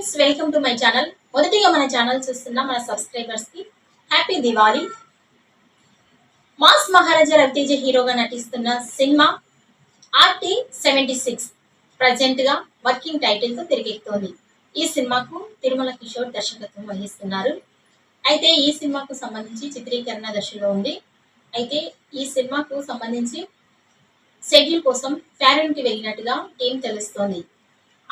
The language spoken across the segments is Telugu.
Friends welcome to my channel. మొదటిగా మన ఛానల్ చూస్తున్న మన సబ్స్క్రైబర్స్కి హ్యాపీ దివాళీ. మాస్ మహారాజా రవితేజ హీరోగా నటిస్తున్న సినిమా ఆర్టీ సెవెంటీ సిక్స్ ప్రజెంట్గా వర్కింగ్ టైటిల్తో తిరిగెక్కుతోంది ఈ సినిమాకు తిరుమల కిషోర్ దర్శకత్వం వహిస్తున్నారు. అయితే ఈ సినిమాకు సంబంధించి చిత్రీకరణ దశలో ఉంది. అయితే ఈ సినిమాకు సంబంధించి షెడ్యూల్ కోసం ఫారెన్కి వెళ్ళినట్టుగా టీం తెలుస్తోంది?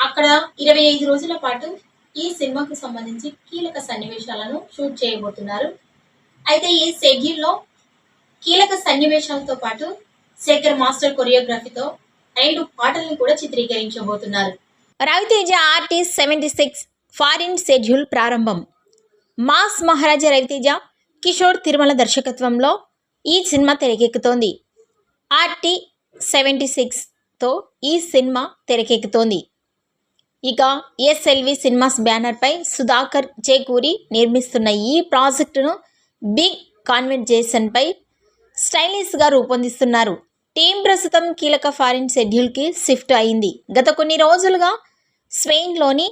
అక్కడ ఇరవై ఐదు రోజుల పాటు ఈ సినిమాకు సంబంధించి కీలక సన్నివేశాలను షూట్ చేయబోతున్నారు. అయితే ఈ షెడ్యూల్లో కీలక సన్నివేశాలతో పాటు శేఖర్ మాస్టర్ కొరియోగ్రఫీతో రెండు పాటలను కూడా చిత్రీకరించబోతున్నారు. Ravi Teja artist seventy six foreign schedule ప్రారంభం. మాస్ మహారాజా రవితేజ కిషోర్ తిరుమల దర్శకత్వంలో ఈ సినిమా తెరకెక్కుతోంది. ఆర్టీ సెవెంటీ సిక్స్తో ఈ సినిమా తెరకెక్కుతోంది. ఇక ఎస్ఎల్వి సినిమాస్ బ్యానర్పై సుధాకర్ చేకూరి నిర్మిస్తున్న ఈ ప్రాజెక్టును బిగ్ కాన్వెంటేషన్పై స్టైలిష్గా రూపొందిస్తున్నారు. టీం ప్రస్తుతం కీలక ఫారిన్ షెడ్యూల్కి షిఫ్ట్ అయింది. గత కొన్ని రోజులుగా స్పెయిన్లోని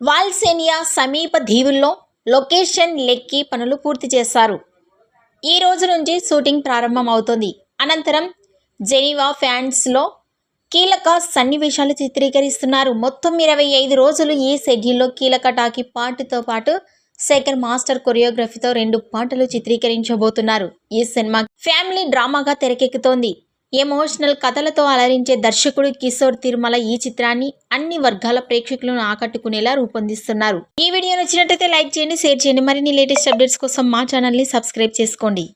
వాల్సేనియా సమీప దీవుల్లో లొకేషన్ లెక్కి పనులు పూర్తి చేశారు. ఈ రోజు నుంచి షూటింగ్ ప్రారంభం అవుతుంది అనంతరం జెనీవా ఫ్యాన్స్లో కీలక సన్నివేశాలు చిత్రీకరిస్తున్నారు. మొత్తం ఇరవై ఐదు రోజులు ఈ షెడ్యూల్లో కీలక టాకీ పాటతో పాటు శేఖర్ మాస్టర్ కొరియోగ్రఫీతో రెండు పాటలు చిత్రీకరించబోతున్నారు. ఈ సినిమా ఫ్యామిలీ డ్రామాగా తెరకెక్కుతోంది. ఎమోషనల్ కథలతో అలరించే దర్శకుడు కిషోర్ తిరుమల ఈ చిత్రాన్ని అన్ని వర్గాల ప్రేక్షకులను ఆకట్టుకునేలా రూపొందిస్తున్నారు. ఈ వీడియో నచ్చినట్లయితే లైక్ చేయండి షేర్ చేయండి. మరిన్ని లేటెస్ట్ అప్డేట్స్ కోసం మా ఛానల్ని సబ్స్క్రైబ్ చేసుకోండి.